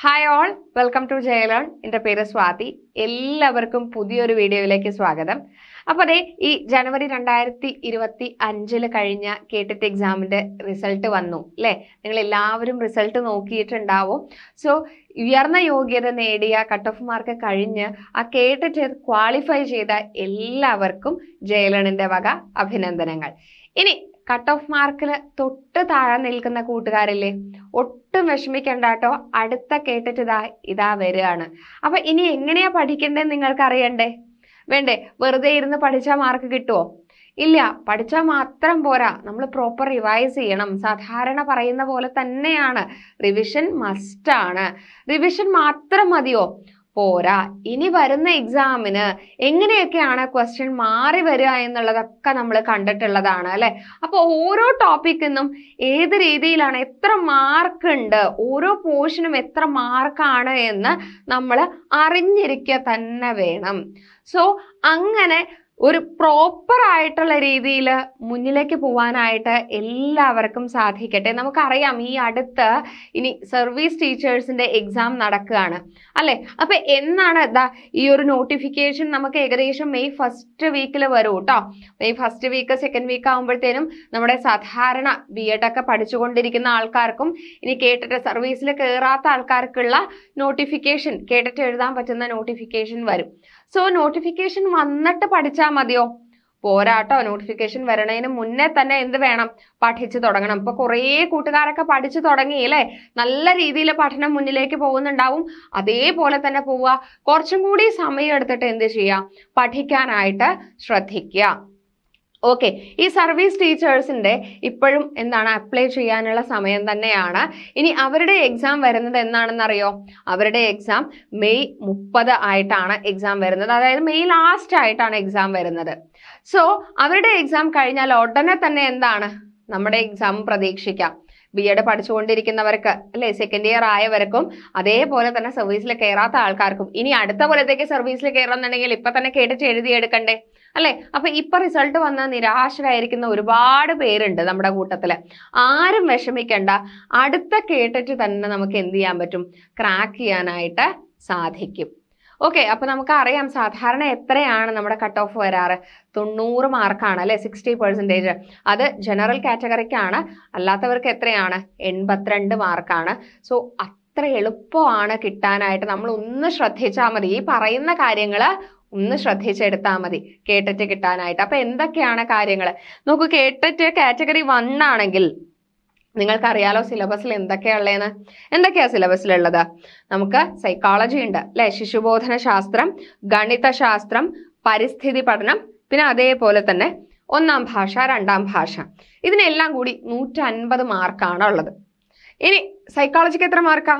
Hi all welcome to ജയലോൺ എന്റെ പേര് സ്വാതി. എല്ലാവർക്കും പുതിയൊരു വീഡിയോയിലേക്ക് സ്വാഗതം. അപ്പോൾ അതെ ഈ ജനുവരി രണ്ടായിരത്തി ഇരുപത്തി അഞ്ചിൽ കഴിഞ്ഞ കെ ടി എക്സാമിന്റെ റിസൾട്ട് വന്നു അല്ലേ? നിങ്ങൾ എല്ലാവരും റിസൾട്ട് നോക്കിയിട്ടുണ്ടാവും. സോ ഉയർന്ന യോഗ്യത നേടിയ കട്ട് ഓഫ് മാർക്ക് കഴിഞ്ഞ് ആ കേട്ടിട്ട് ക്വാളിഫൈ ചെയ്ത എല്ലാവർക്കും ജയലണിന്റെ വക അഭിനന്ദനങ്ങൾ. ഇനി കട്ട് ഓഫ് മാർക്കിൽ തൊട്ട് താഴെ നിൽക്കുന്ന കൂട്ടുകാരില്ലേ ഒട്ടും വിഷമിക്കണ്ട കേട്ടോ അടുത്ത കേട്ടിട്ട് ഇതാ ഇതാ വരികയാണ്. അപ്പൊ ഇനി എങ്ങനെയാ പഠിക്കേണ്ടത് നിങ്ങൾക്ക് അറിയണ്ടേ വേണ്ടേ വെറുതെ ഇരുന്ന് പഠിച്ചാൽ മാർക്ക് കിട്ടുമോ ഇല്ല പഠിച്ചാൽ മാത്രം പോരാ. നമ്മൾ പ്രോപ്പർ റിവൈസ് ചെയ്യണം. സാധാരണ പറയുന്ന പോലെ തന്നെയാണ്. റിവിഷൻ മസ്റ്റാണ് റിവിഷൻ മാത്രം മതിയോ? പോരാ. ഇനി വരുന്ന എക്സാമിന് എങ്ങനെയൊക്കെയാണ് ക്വസ്റ്റ്യൻ മാറി വരിക എന്നുള്ളതൊക്കെ നമ്മൾ കണ്ടിട്ടുള്ളതാണ് അല്ലെ? അപ്പോൾ ഓരോ ടോപ്പിക്കിനും ഏത് രീതിയിലാണ് എത്ര മാർക്ക് ഉണ്ട് ഓരോ പോർഷനും എത്ര മാർക്കാണ് എന്ന് നമ്മൾ അറിഞ്ഞിരിക്കുക തന്നെ വേണം. സോ അങ്ങനെ ഒരു പ്രോപ്പർ ആയിട്ടുള്ള രീതിയിൽ മുന്നിലേക്ക് പോവാനായിട്ട് എല്ലാവർക്കും സാധിക്കട്ടെ. നമുക്കറിയാം ഈ അടുത്ത് ഇനി സർവീസ് ടീച്ചേഴ്സിന്റെ എക്സാം നടക്കുകയാണ്. അല്ലെ? അപ്പൊ എന്നാണ് ദാ ഈ ഒരു നോട്ടിഫിക്കേഷൻ നമുക്ക് ഏകദേശം മെയ് ഫസ്റ്റ് വീക്കിൽ വരും കേട്ടോ May first week second week ആകുമ്പോഴത്തേനും നമ്മുടെ സാധാരണ ബി ഒക്കെ പഠിച്ചുകൊണ്ടിരിക്കുന്ന ആൾക്കാർക്കും ഇനി കേട്ടിട്ട് സർവീസിൽ കയറാത്ത ആൾക്കാർക്കുള്ള നോട്ടിഫിക്കേഷൻ കേട്ടിട്ട് എഴുതാൻ പറ്റുന്ന നോട്ടിഫിക്കേഷൻ വരും. സോ നോട്ടിഫിക്കേഷൻ വന്നിട്ട് പഠിച്ചാൽ മതിയോ? പോരാട്ടോ നോട്ടിഫിക്കേഷൻ വരണതിന് മുന്നേ തന്നെ എന്ത് വേണം? പഠിച്ചു തുടങ്ങണം. ഇപ്പൊ കുറേ കൂട്ടുകാരൊക്കെ പഠിച്ചു തുടങ്ങി അല്ലേ? നല്ല രീതിയിൽ പഠനം മുന്നിലേക്ക് പോകുന്നുണ്ടാവും. അതേപോലെ തന്നെ പോവുക. കുറച്ചും കൂടി സമയം എടുത്തിട്ട് എന്ത് ചെയ്യുക പഠിക്കാനായിട്ട് ശ്രദ്ധിക്കുക. ഓക്കെ ഈ സർവീസ് ടീച്ചേഴ്സിന്റെ ഇപ്പോഴും എന്താണ് അപ്ലൈ ചെയ്യാനുള്ള സമയം തന്നെയാണ്. ഇനി അവരുടെ എക്സാം വരുന്നത് എന്നാണെന്ന് അറിയോ അവരുടെ എക്സാം മെയ് മുപ്പത് ആയിട്ടാണ് എക്സാം വരുന്നത്. അതായത് മെയ് ലാസ്റ്റ് ആയിട്ടാണ് എക്സാം വരുന്നത്. സോ അവരുടെ എക്സാം കഴിഞ്ഞാൽ ഉടനെ തന്നെ എന്താണ്? നമ്മുടെ എക്സാം പ്രതീക്ഷിക്കാം. ബി എഡ് പഠിച്ചുകൊണ്ടിരിക്കുന്നവർക്ക് അല്ലെ? സെക്കൻഡ് ഇയർ ആയവർക്കും അതേപോലെ തന്നെ സർവീസിൽ കയറാത്ത ആൾക്കാർക്കും. ഇനി അടുത്ത കൊല്ലത്തേക്ക് സർവീസിൽ കയറണമെന്നുണ്ടെങ്കിൽ ഇപ്പൊ തന്നെ കേട്ടിട്ട് എഴുതിയെടുക്കണ്ടേ അല്ലെ? അപ്പൊ ഇപ്പൊ റിസൾട്ട് വന്ന നിരാശരായിരിക്കുന്ന ഒരുപാട് പേരുണ്ട് നമ്മുടെ കൂട്ടത്തിൽ. ആരും വിഷമിക്കണ്ട. അടുത്ത കേട്ടിട്ട് തന്നെ നമുക്ക് എന്ത് ചെയ്യാൻ പറ്റും? ക്രാക്ക് ചെയ്യാനായിട്ട് സാധിക്കും. ഓക്കെ അപ്പൊ നമുക്ക് അറിയാം സാധാരണ എത്രയാണ് നമ്മുടെ കട്ട് ഓഫ് വരാറ്? തൊണ്ണൂറ് മാർക്കാണ് അല്ലെ? സിക്സ്റ്റി പെർസെന്റേജ് അത് ജനറൽ കാറ്റഗറിക്കാണ് അല്ലാത്തവർക്ക് എത്രയാണ്? എൺപത്തിരണ്ട് മാർക്കാണ് സോ അത്ര എളുപ്പമാണ് കിട്ടാനായിട്ട്. നമ്മൾ ഒന്ന് ശ്രദ്ധിച്ചാൽ മതി. ഈ പറയുന്ന കാര്യങ്ങൾ ഒന്ന് ശ്രദ്ധിച്ചെടുത്താൽ മതി. കേട്ടറ്റ് കിട്ടാനായിട്ട്. അപ്പൊ എന്തൊക്കെയാണ് കാര്യങ്ങൾ നോക്കൂ കേട്ടറ്റ് കാറ്റഗറി വൺ ആണെങ്കിൽ നിങ്ങൾക്കറിയാലോ സിലബസിൽ എന്തൊക്കെയുള്ളതെന്ന് എന്തൊക്കെയാ സിലബസിലുള്ളത്? നമുക്ക് സൈക്കോളജി ഉണ്ട് അല്ലെ? ശിശുബോധന ശാസ്ത്രം ഗണിതശാസ്ത്രം പരിസ്ഥിതി പഠനം പിന്നെ അതേപോലെ തന്നെ ഒന്നാം ഭാഷ രണ്ടാം ഭാഷ. ഇതിനെല്ലാം കൂടി നൂറ്റൻപത് മാർക്കാണ് ഉള്ളത് ഇനി സൈക്കോളജിക്ക് എത്ര മാർക്കാ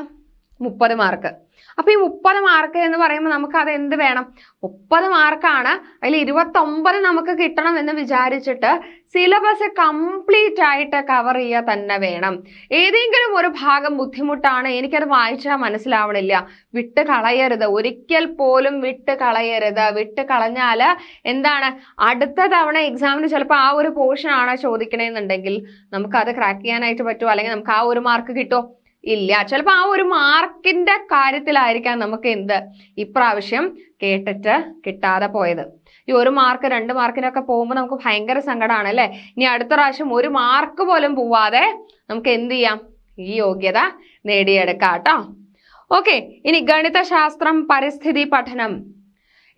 മുപ്പത് മാർക്ക് അപ്പൊ ഈ മുപ്പത് മാർക്ക് എന്ന് പറയുമ്പോൾ നമുക്ക് അത് എന്ത് വേണം? മുപ്പത് മാർക്കാണ് അതിൽ ഇരുപത്തൊമ്പത് നമുക്ക് കിട്ടണം എന്ന് വിചാരിച്ചിട്ട് സിലബസ് കംപ്ലീറ്റ് ആയിട്ട് കവർ ചെയ്യുക തന്നെ വേണം. ഏതെങ്കിലും ഒരു ഭാഗം ബുദ്ധിമുട്ടാണ് എനിക്കത് വായിച്ചാൽ മനസ്സിലാവണില്ല. വിട്ട് കളയരുത്. ഒരിക്കൽ പോലും വിട്ട് കളയരുത്. വിട്ട് കളഞ്ഞാൽ എന്താണ്? അടുത്ത തവണ എക്സാമിന് ചിലപ്പോൾ ആ ഒരു പോർഷൻ ആണ് ചോദിക്കണേന്നുണ്ടെങ്കിൽ നമുക്ക് അത് ക്രാക്ക് ചെയ്യാനായിട്ട് പറ്റുമോ അല്ലെങ്കിൽ നമുക്ക് ആ ഒരു മാർക്ക് കിട്ടുമോ ഇല്ല. ചിലപ്പോൾ ആ ഒരു മാർക്കിന്റെ കാര്യത്തിലായിരിക്കാം നമുക്ക് എന്ത് ഇപ്രാവശ്യം കേട്ടിട്ട് കിട്ടാതെ പോയത്. ഈ ഒരു മാർക്ക് രണ്ട് മാർക്കിനൊക്കെ പോകുമ്പോൾ നമുക്ക് ഭയങ്കര സങ്കടമാണ് അല്ലേ? ഇനി അടുത്ത പ്രാവശ്യം ഒരു മാർക്ക് പോലും പോവാതെ നമുക്ക് എന്ത് ചെയ്യാം? ഈ യോഗ്യത നേടിയെടുക്കാം കേട്ടോ. ഓക്കെ ഇനി ഗണിതശാസ്ത്രം പരിസ്ഥിതി പഠനം.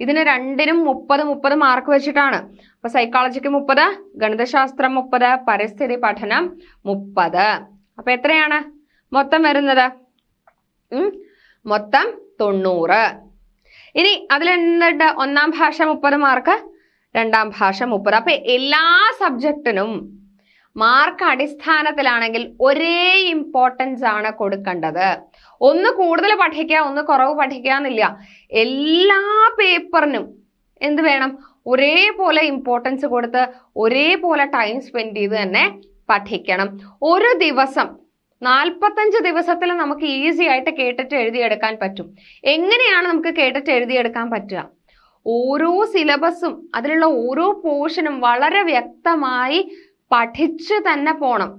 ഇതിന് രണ്ടിനും മുപ്പത് മുപ്പത് മാർക്ക് വെച്ചിട്ടാണ്. അപ്പൊ സൈക്കോളജിക്ക് മുപ്പത് ഗണിതശാസ്ത്രം മുപ്പത് പരിസ്ഥിതി പഠനം മുപ്പത്. അപ്പൊ എത്രയാണ്? മൊത്തം വരുന്നത്? മൊത്തം തൊണ്ണൂറ്. ഇനി അതിലെന്നിട്ട് ഒന്നാം ഭാഷ മുപ്പത് മാർക്ക് രണ്ടാം ഭാഷ മുപ്പത്. അപ്പൊ എല്ലാ സബ്ജക്റ്റിനും മാർക്ക് അടിസ്ഥാനത്തിലാണെങ്കിൽ ഒരേ ഇമ്പോർട്ടൻസ് ആണ് കൊടുക്കേണ്ടത്. ഒന്ന് കൂടുതൽ പഠിക്കുക ഒന്ന് കുറവ് പഠിക്കുക എന്നില്ല. എല്ലാ പേപ്പറിനും എന്ത് വേണം? ഒരേപോലെ ഇമ്പോർട്ടൻസ് കൊടുത്ത് ഒരേപോലെ ടൈം സ്പെൻഡ് ചെയ്ത് തന്നെ പഠിക്കണം. ഒരു ദിവസം നാൽപ്പത്തഞ്ച് ദിവസത്തിൽ നമുക്ക് ഈസി ആയിട്ട് കേട്ടിട്ട് എഴുതിയെടുക്കാൻ പറ്റും. എങ്ങനെയാണ് നമുക്ക് കേട്ടിട്ട് എഴുതിയെടുക്കാൻ പറ്റുക? ഓരോ സിലബസും അതിലുള്ള ഓരോ പോർഷനും വളരെ വ്യക്തമായി പഠിച്ച് തന്നെ പോണം.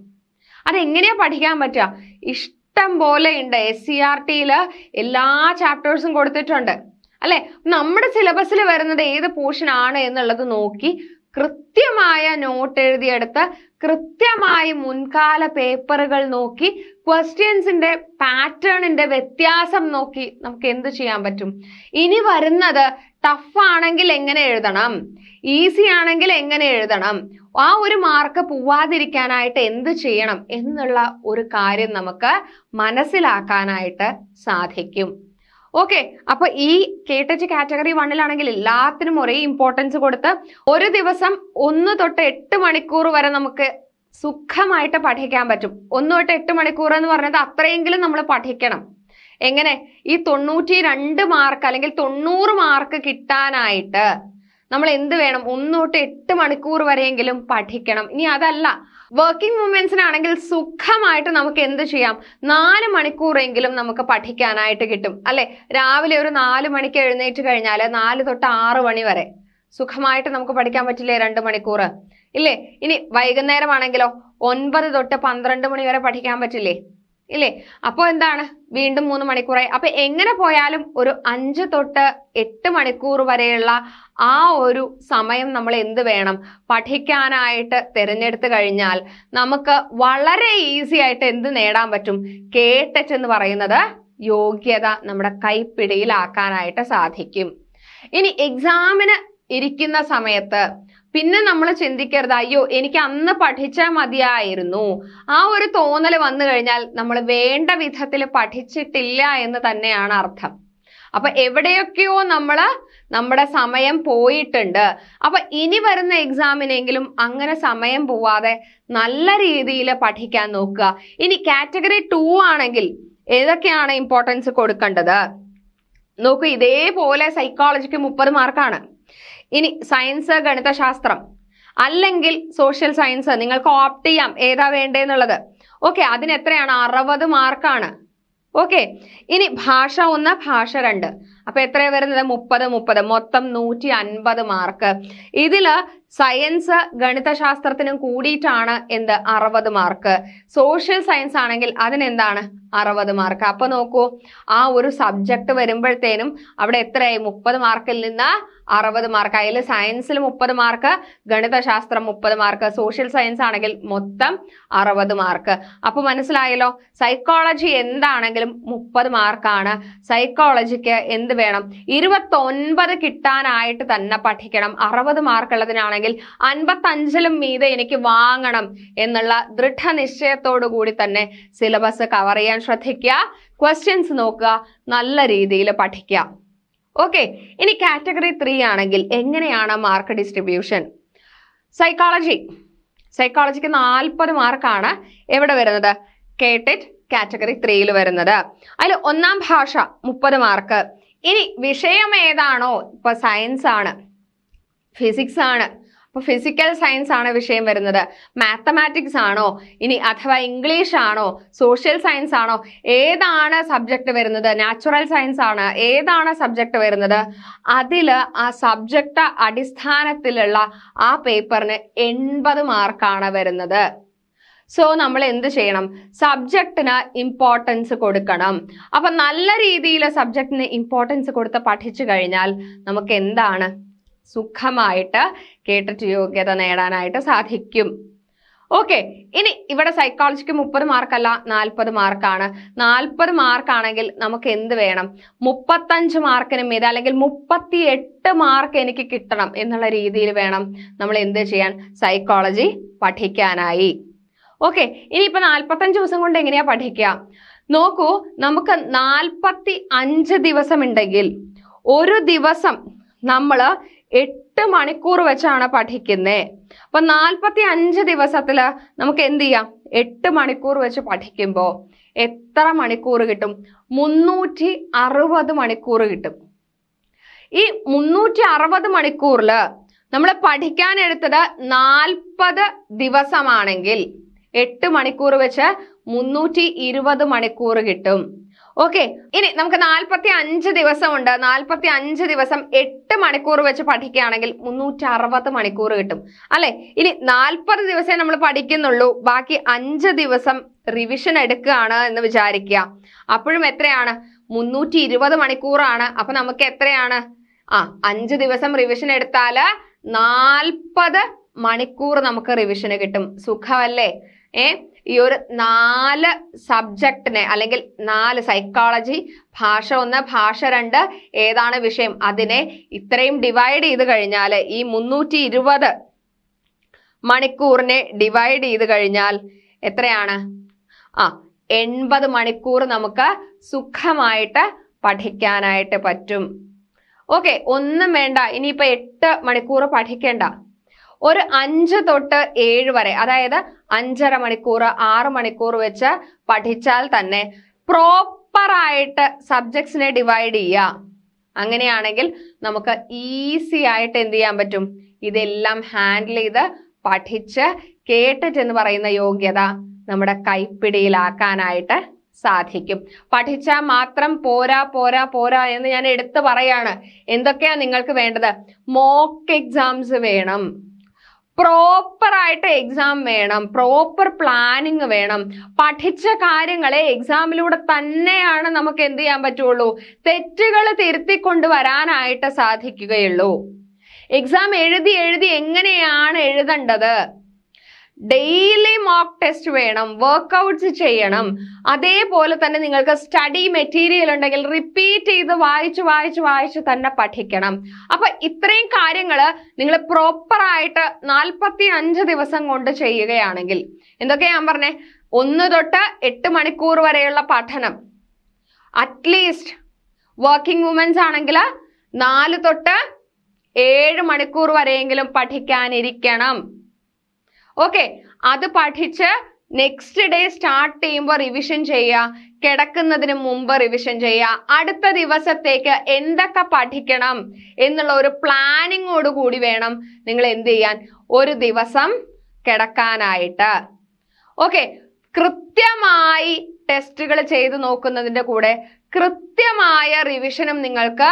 അതെങ്ങനെയാ പഠിക്കാൻ പറ്റുക? ഇഷ്ടം പോലെ ഉണ്ട് എസ് സി ആർ ടിയിൽ എല്ലാ ചാപ്റ്റേഴ്സും കൊടുത്തിട്ടുണ്ട്. അല്ലെ? നമ്മുടെ സിലബസിൽ വരുന്നത് ഏത് പോർഷൻ ആണ് എന്നുള്ളത് നോക്കി കൃത്യമായ നോട്ട് എഴുതിയെടുത്ത് കൃത്യമായി മുൻകാല പേപ്പറുകൾ നോക്കി ക്വസ്റ്റ്യൻസിന്റെ പാറ്റേണിന്റെ വ്യത്യാസം നോക്കി നമുക്ക് എന്ത് ചെയ്യാൻ പറ്റും? ഇനി വരുന്നത് ടഫ് ആണെങ്കിൽ എങ്ങനെ എഴുതണം? ഈസി ആണെങ്കിൽ എങ്ങനെ എഴുതണം? ആ ഒരു മാർക്ക് പോവാതിരിക്കാനായിട്ട് എന്ത് ചെയ്യണം? എന്നുള്ള ഒരു കാര്യം നമുക്ക് മനസ്സിലാക്കാനായിട്ട് സാധിക്കും. ഓക്കെ അപ്പൊ ഈ കേട്ടച്ച് കാറ്റഗറി വണ്ണിലാണെങ്കിൽ എല്ലാത്തിനും ഒരേ ഇമ്പോർട്ടൻസ് കൊടുത്ത് ഒരു ദിവസം ഒന്ന് തൊട്ട് എട്ട് മണിക്കൂർ വരെ നമുക്ക് സുഖമായിട്ട് പഠിക്കാൻ പറ്റും. ഒന്ന് തൊട്ട് എട്ട് മണിക്കൂർ എന്ന് പറഞ്ഞത് അത്രയെങ്കിലും നമ്മൾ പഠിക്കണം. എങ്ങനെ? ഈ തൊണ്ണൂറ്റി രണ്ട് മാർക്ക് അല്ലെങ്കിൽ തൊണ്ണൂറ് മാർക്ക് കിട്ടാനായിട്ട് നമ്മൾ എന്ത് വേണം? ഒന്ന് തൊട്ട് എട്ട് മണിക്കൂർ വരെയെങ്കിലും പഠിക്കണം. ഇനി അതല്ല. വർക്കിംഗ് വുമൻസിനാണെങ്കിൽ സുഖമായിട്ട് നമുക്ക് എന്ത് ചെയ്യാം? നാല് മണിക്കൂറെങ്കിലും നമുക്ക് പഠിക്കാനായിട്ട് കിട്ടും. അല്ലെ? രാവിലെ ഒരു നാല് മണിക്ക് എഴുന്നേറ്റ് കഴിഞ്ഞാൽ നാല് തൊട്ട് ആറ് മണി വരെ. സുഖമായിട്ട് നമുക്ക് പഠിക്കാൻ പറ്റില്ലേ രണ്ട് മണിക്കൂർ ഇല്ലേ? ഇനി വൈകുന്നേരമാണെങ്കിലോ ഒൻപത് തൊട്ട് പന്ത്രണ്ട് മണി വരെ പഠിക്കാൻ പറ്റില്ലേ? ഇല്ലേ? അപ്പോൾ എന്താണ്? വീണ്ടും മൂന്ന് മണിക്കൂറായി. അപ്പൊ എങ്ങനെ പോയാലും ഒരു അഞ്ച് തൊട്ട് എട്ട് മണിക്കൂർ വരെയുള്ള ആ ഒരു സമയം നമ്മൾ എന്ത് വേണം? പഠിക്കാനായിട്ട് തിരഞ്ഞെടുത്തു കഴിഞ്ഞാൽ നമുക്ക് വളരെ ഈസി ആയിട്ട് എന്ത് നേടാൻ പറ്റും? കേട്ടച്ച് എന്ന് പറയുന്നത് യോഗ്യത നമ്മുടെ കൈപ്പിടിയിലാക്കാനായിട്ട് സാധിക്കും. ഇനി എക്സാമിന് ഇരിക്കുന്ന സമയത്ത് പിന്നെ നമ്മൾ ചിന്തിക്കരുത് അയ്യോ എനിക്ക് അന്ന് പഠിച്ചാൽ മതിയായിരുന്നു. ആ ഒരു തോന്നൽ വന്നു കഴിഞ്ഞാൽ നമ്മൾ വേണ്ട വിധത്തിൽ പഠിച്ചിട്ടില്ല എന്ന് തന്നെയാണ് അർത്ഥം. അപ്പൊ എവിടെയൊക്കെയോ നമ്മൾ നമ്മുടെ സമയം പോയിട്ടുണ്ട്. അപ്പൊ ഇനി വരുന്ന എക്സാമിനെങ്കിലും അങ്ങനെ സമയം പോവാതെ നല്ല രീതിയിൽ പഠിക്കാൻ നോക്കുക. ഇനി കാറ്റഗറി ടു ആണെങ്കിൽ ഏതൊക്കെയാണ് ഇമ്പോർട്ടൻസ് കൊടുക്കേണ്ടത്? നോക്കൂ ഇതേപോലെ സൈക്കോളജിക്ക് മുപ്പത് മാർക്കാണ് ഇനി സയൻസ് ഗണിതശാസ്ത്രം. അല്ലെങ്കിൽ സോഷ്യൽ സയൻസ് നിങ്ങൾക്ക് ഓപ്റ്റ് ചെയ്യാം. ഏതാ വേണ്ടതെന്നുള്ളത് ഓക്കെ അതിന് എത്രയാണ്? അറുപത് മാർക്കാണ് ഓക്കെ ഇനി ഭാഷ ഒന്ന് ഭാഷ രണ്ട്. അപ്പൊ എത്രയാ വരുന്നത്? മുപ്പത് മുപ്പത്. മൊത്തം നൂറ്റി അൻപത് മാർക്ക് ഇതിൽ സയൻസ് ഗണിതശാസ്ത്രത്തിനും കൂടിയിട്ടാണ് എന്ത്? അറുപത് മാർക്ക് സോഷ്യൽ സയൻസ് ആണെങ്കിൽ അതിനെന്താണ്? അറുപത് മാർക്ക് അപ്പൊ നോക്കൂ ആ ഒരു സബ്ജക്ട് വരുമ്പോഴത്തേനും അവിടെ എത്രയായി? മുപ്പത് മാർക്കിൽ നിന്ന് അറുപത് മാർക്ക് അതിൽ സയൻസിൽ മുപ്പത് മാർക്ക് ഗണിതശാസ്ത്രം മുപ്പത് മാർക്ക് സോഷ്യൽ സയൻസ് ആണെങ്കിൽ മൊത്തം അറുപത് മാർക്ക് അപ്പൊ മനസ്സിലായല്ലോ സൈക്കോളജി എന്താണെങ്കിലും മുപ്പത് മാർക്കാണ് സൈക്കോളജിക്ക് എന്ത് വേണം? ഇരുപത്തൊൻപത് കിട്ടാനായിട്ട് തന്നെ പഠിക്കണം. അറുപത് മാർക്കുള്ളതിനാണെങ്കിൽ അൻപത്തഞ്ചിലും മീതെ എനിക്ക് വാങ്ങണം എന്നുള്ള ദൃഢനിശ്ചയത്തോടു കൂടി തന്നെ സിലബസ് കവർ ചെയ്യാൻ ശ്രദ്ധിക്കുക. ക്വസ്റ്റ്യൻസ് നോക്കുക. നല്ല രീതിയിൽ പഠിക്കുക. ഓക്കെ ഇനി കാറ്റഗറി ത്രീ ആണെങ്കിൽ എങ്ങനെയാണ് മാർക്ക് ഡിസ്ട്രിബ്യൂഷൻ സൈക്കോളജി സൈക്കോളജിക്ക് നാൽപ്പത് മാർക്കാണ് എവിടെ വരുന്നത്? കേട്ടിട്ട് കാറ്റഗറി ത്രീയിൽ വരുന്നത്. അതിൽ ഒന്നാം ഭാഷ മുപ്പത് മാർക്ക് ഇനി വിഷയം ഏതാണോ? ഇപ്പൊ സയൻസ് ആണ്. ഫിസിക്സ് ആണ്. അപ്പൊ ഫിസിക്കൽ സയൻസ് ആണ് വിഷയം വരുന്നത്. മാത്തമാറ്റിക്സ് ആണോ? ഇനി അഥവാ ഇംഗ്ലീഷ് ആണോ? സോഷ്യൽ സയൻസ് ആണോ? ഏതാണ് സബ്ജക്ട് വരുന്നത്? നാച്ചുറൽ സയൻസ് ആണ്. ഏതാണ് സബ്ജക്ട് വരുന്നത്? അതിൽ ആ സബ്ജക്ട് അടിസ്ഥാനത്തിലുള്ള ആ പേപ്പറിന് എൺപത് മാർക്കാണ് വരുന്നത്. സോ നമ്മൾ എന്ത് ചെയ്യണം? സബ്ജക്റ്റിന് ഇമ്പോർട്ടൻസ് കൊടുക്കണം. അപ്പൊ നല്ല രീതിയിൽ സബ്ജക്റ്റിന് ഇമ്പോർട്ടൻസ് കൊടുത്ത് പഠിച്ചു കഴിഞ്ഞാൽ നമുക്ക് എന്താണ്? സുഖമായിട്ട് കേട്ടിട്ട് യോഗ്യത നേടാനായിട്ട് സാധിക്കും. ഓക്കെ ഇനി ഇവിടെ സൈക്കോളജിക്ക് മുപ്പത് മാർക്കല്ല നാൽപ്പത് മാർക്കാണ്. നാൽപ്പത് മാർക്കാണെങ്കിൽ നമുക്ക് എന്ത് വേണം? മുപ്പത്തഞ്ച് മാർക്കിന് മീത അല്ലെങ്കിൽ മുപ്പത്തി എട്ട് മാർക്ക് എനിക്ക് കിട്ടണം എന്നുള്ള രീതിയിൽ വേണം നമ്മൾ എന്ത് ചെയ്യാൻ? സൈക്കോളജി പഠിക്കാനായി. ഓക്കെ ഇനിയിപ്പോ നാൽപ്പത്തഞ്ച് ദിവസം കൊണ്ട് എങ്ങനെയാ പഠിക്കുക? നോക്കൂ നമുക്ക് നാൽപ്പത്തി അഞ്ച് ദിവസം ഉണ്ടെങ്കിൽ ഒരു ദിവസം നമ്മൾ എട്ട് മണിക്കൂർ വെച്ചാണ് പഠിക്കുന്നത് അപ്പൊ നാൽപ്പത്തി അഞ്ച് ദിവസത്തിൽ നമുക്ക് എന്ത് ചെയ്യാം? എട്ട് മണിക്കൂർ വെച്ച് പഠിക്കുമ്പോൾ എത്ര മണിക്കൂർ കിട്ടും? മുന്നൂറ്റി അറുപത് മണിക്കൂർ കിട്ടും. ഈ മുന്നൂറ്റി അറുപത് മണിക്കൂറിൽ നമ്മൾ പഠിക്കാൻ എടുത്തത് നാൽപ്പത് ദിവസമാണെങ്കിൽ എട്ട് മണിക്കൂർ വെച്ച് മുന്നൂറ്റി ഇരുപത് മണിക്കൂർ കിട്ടും. ഓക്കെ ഇനി നമുക്ക് നാൽപ്പത്തി അഞ്ച് ദിവസമുണ്ട്. നാൽപ്പത്തി അഞ്ച് ദിവസം എട്ട് മണിക്കൂർ വെച്ച് പഠിക്കുകയാണെങ്കിൽ മുന്നൂറ്റി അറുപത് മണിക്കൂർ കിട്ടും. അല്ലെ? ഇനി നാൽപ്പത് ദിവസമേ നമ്മൾ പഠിക്കുന്നുള്ളൂ. ബാക്കി അഞ്ച് ദിവസം റിവിഷൻ എടുക്കുകയാണ് എന്ന് വിചാരിക്കുക. അപ്പോഴും എത്രയാണ്? മുന്നൂറ്റി ഇരുപത് മണിക്കൂറാണ്. അപ്പൊ നമുക്ക് എത്രയാണ്? ആ അഞ്ച് ദിവസം റിവിഷൻ എടുത്താൽ നാൽപ്പത് മണിക്കൂർ നമുക്ക് റിവിഷന് കിട്ടും. സുഖമല്ലേ? ഏ? ഈ ഒരു നാല് സബ്ജക്റ്റിനെ അല്ലെങ്കിൽ നാല് സൈക്കോളജി ഭാഷ ഒന്ന് ഭാഷ രണ്ട് ഏതാണ് വിഷയം? അതിനെ ഇത്രയും ഡിവൈഡ് ചെയ്ത് കഴിഞ്ഞാൽ ഈ മുന്നൂറ്റി ഇരുപത് മണിക്കൂറിനെ ഡിവൈഡ് ചെയ്ത് കഴിഞ്ഞാൽ എത്രയാണ്? ആ എൺപത് മണിക്കൂർ നമുക്ക് സുഖമായിട്ട് പഠിക്കാനായിട്ട് പറ്റും. ഓക്കെ ഒന്നും വേണ്ട. ഇനിയിപ്പോൾ എട്ട് മണിക്കൂർ പഠിക്കേണ്ട. ഒരു അഞ്ച് തൊട്ട് ഏഴ് വരെ അതായത് അഞ്ചര മണിക്കൂർ ആറ് മണിക്കൂർ വെച്ച് പഠിച്ചാൽ തന്നെ പ്രോപ്പറായിട്ട് സബ്ജക്ട്സിനെ ഡിവൈഡ് ചെയ്യുക അങ്ങനെയാണെങ്കിൽ നമുക്ക് ഈസി ആയിട്ട് എന്ത് ചെയ്യാൻ പറ്റും? ഇതെല്ലാം ഹാൻഡിൽ ചെയ്ത് പഠിച്ച് കേട്ടിട്ട് എന്ന് പറയുന്ന യോഗ്യത നമ്മുടെ കൈപ്പിടിയിലാക്കാനായിട്ട് സാധിക്കും. പഠിച്ചാൽ മാത്രം പോരാ പോരാ പോരാ എന്ന് ഞാൻ എടുത്തു പറയാണ്. എന്തൊക്കെയാ നിങ്ങൾക്ക് വേണ്ടത്? മോക്ക് എക്സാംസ് വേണം. പ്രോപ്പർ ആയിട്ട് എക്സാം വേണം പ്രോപ്പർ പ്ലാനിങ് വേണം. പഠിച്ച കാര്യങ്ങളെ എക്സാമിലൂടെ തന്നെയാണ് നമുക്ക് എന്ത് ചെയ്യാൻ പറ്റുള്ളൂ? തെറ്റുകൾ തിരുത്തിക്കൊണ്ട് വരാനായിട്ട് സാധിക്കുകയുള്ളൂ. എക്സാം എഴുതി എഴുതി എങ്ങനെയാണ് എഴുതേണ്ടത്? ഡെയിലി മോക്ക് ടെസ്റ്റ് വേണം വർക്ക്ഔട്ട്സ് ചെയ്യണം. അതേപോലെ തന്നെ നിങ്ങൾക്ക് സ്റ്റഡി മെറ്റീരിയൽ ഉണ്ടെങ്കിൽ റിപ്പീറ്റ് ചെയ്ത് വായിച്ച് വായിച്ച് വായിച്ച് തന്നെ പഠിക്കണം. അപ്പൊ ഇത്രയും കാര്യങ്ങൾ നിങ്ങൾ പ്രോപ്പറായിട്ട് നാൽപ്പത്തി അഞ്ച് ദിവസം കൊണ്ട് ചെയ്യുകയാണെങ്കിൽ എന്തൊക്കെയാ ഞാൻ പറഞ്ഞേ? ഒന്ന് തൊട്ട് എട്ട് മണിക്കൂർ വരെയുള്ള പഠനം. അറ്റ്ലീസ്റ്റ് വർക്കിംഗ് വുമൻസ് ആണെങ്കിൽ നാല് തൊട്ട് ഏഴ് മണിക്കൂർ വരെയെങ്കിലും പഠിക്കാനിരിക്കണം. ഓക്കെ അത് പഠിച്ച് നെക്സ്റ്റ് ഡേ സ്റ്റാർട്ട് ചെയ്യുമ്പോൾ റിവിഷൻ ചെയ്യുക. കിടക്കുന്നതിന് മുമ്പ് റിവിഷൻ ചെയ്യുക. അടുത്ത ദിവസത്തേക്ക് എന്തൊക്കെ പഠിക്കണം എന്നുള്ള ഒരു പ്ലാനിങ്ങോട് കൂടി വേണം നിങ്ങൾ എന്ത് ചെയ്യാൻ. ഒരു ദിവസം കിടക്കാനായിട്ട്. ഓക്കെ കൃത്യമായി ടെസ്റ്റുകൾ ചെയ്തു നോക്കുന്നതിന്റെ കൂടെ കൃത്യമായ റിവിഷനും നിങ്ങൾക്ക്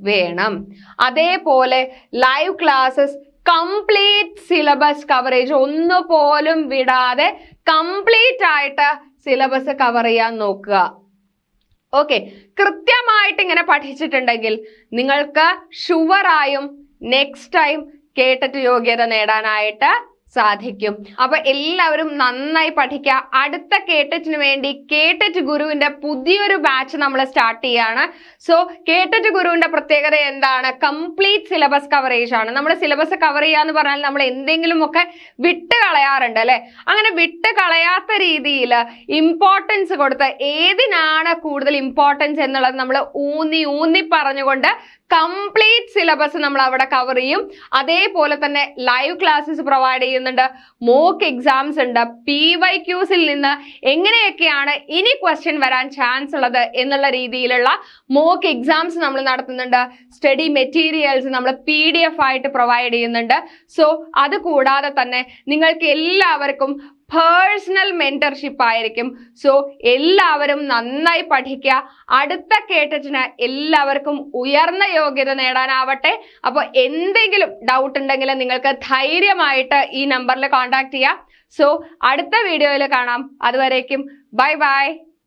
വേണം. അതേപോലെ live classes complete syllabus coverage ഒന്നുപോലും വിടാതെ കംപ്ലീറ്റ് ആയിട്ട് സിലബസ് കവർ ചെയ്യാൻ നോക്കുക. ഓക്കെ കൃത്യമായിട്ട് ഇങ്ങനെ പഠിച്ചിട്ടുണ്ടെങ്കിൽ നിങ്ങൾക്ക് ഷുവറായും നെക്സ്റ്റ് ടൈം കേട്ടിട്ട് യോഗ്യത നേടാനായിട്ട് സാധിക്കും. അപ്പൊ എല്ലാവരും നന്നായി പഠിക്കുക അടുത്ത കേട്ടറ്റിന് വേണ്ടി കേട്ടറ്റ് ഗുരുവിന്റെ പുതിയൊരു ബാച്ച് നമ്മൾ സ്റ്റാർട്ട് ചെയ്യാണ്. സോ കേട്ടറ്റ് ഗുരുവിന്റെ പ്രത്യേകത എന്താണ്? കംപ്ലീറ്റ് സിലബസ് കവറേജ് ആണ്. നമ്മൾ സിലബസ് കവർ ചെയ്യാന്ന് പറഞ്ഞാൽ നമ്മൾ എന്തെങ്കിലും ഒക്കെ വിട്ട് കളയാറുണ്ട് അല്ലെ? അങ്ങനെ വിട്ട് കളയാത്ത രീതിയിൽ ഇമ്പോർട്ടൻസ് കൊടുത്ത് ഏതിനാണ് കൂടുതൽ ഇമ്പോർട്ടൻസ് എന്നുള്ളത് നമ്മൾ ഊന്നി ഊന്നി പറഞ്ഞുകൊണ്ട് കംപ്ലീറ്റ് സിലബസ് നമ്മൾ അവിടെ കവർ ചെയ്യും. അതേപോലെ തന്നെ ലൈവ് ക്ലാസ്സസ് പ്രൊവൈഡ് ചെയ്യുന്നുണ്ട്. മോക്ക് എക്സാംസ് ഉണ്ട്. പി വൈ ക്യൂസിൽ നിന്ന് എങ്ങനെയൊക്കെയാണ് ഇനി ക്വസ്റ്റ്യൻ വരാൻ ചാൻസ് ഉള്ളത് എന്നുള്ള രീതിയിലുള്ള മോക്ക് എക്സാംസ് നമ്മൾ നടത്തുന്നുണ്ട്. സ്റ്റഡി മെറ്റീരിയൽസ് നമ്മൾ പി ഡി എഫ് ആയിട്ട് പ്രൊവൈഡ് ചെയ്യുന്നുണ്ട്. സോ അത് കൂടാതെ തന്നെ നിങ്ങൾക്ക് എല്ലാവർക്കും പേഴ്സണൽ മെന്റർഷിപ്പ് ആയിരിക്കും. സോ എല്ലാവരും നന്നായി പഠിക്കുക. അടുത്ത കേട്ടറ്റിന് എല്ലാവർക്കും ഉയർന്ന യോഗ്യത നേടാനാവട്ടെ. അപ്പോൾ എന്തെങ്കിലും ഡൗട്ട് ഉണ്ടെങ്കിൽ നിങ്ങൾക്ക് ധൈര്യമായിട്ട് ഈ നമ്പറിൽ കോൺടാക്ട് ചെയ്യാം. സോ അടുത്ത വീഡിയോയിൽ കാണാം. അതുവരേക്കും ബൈ ബൈ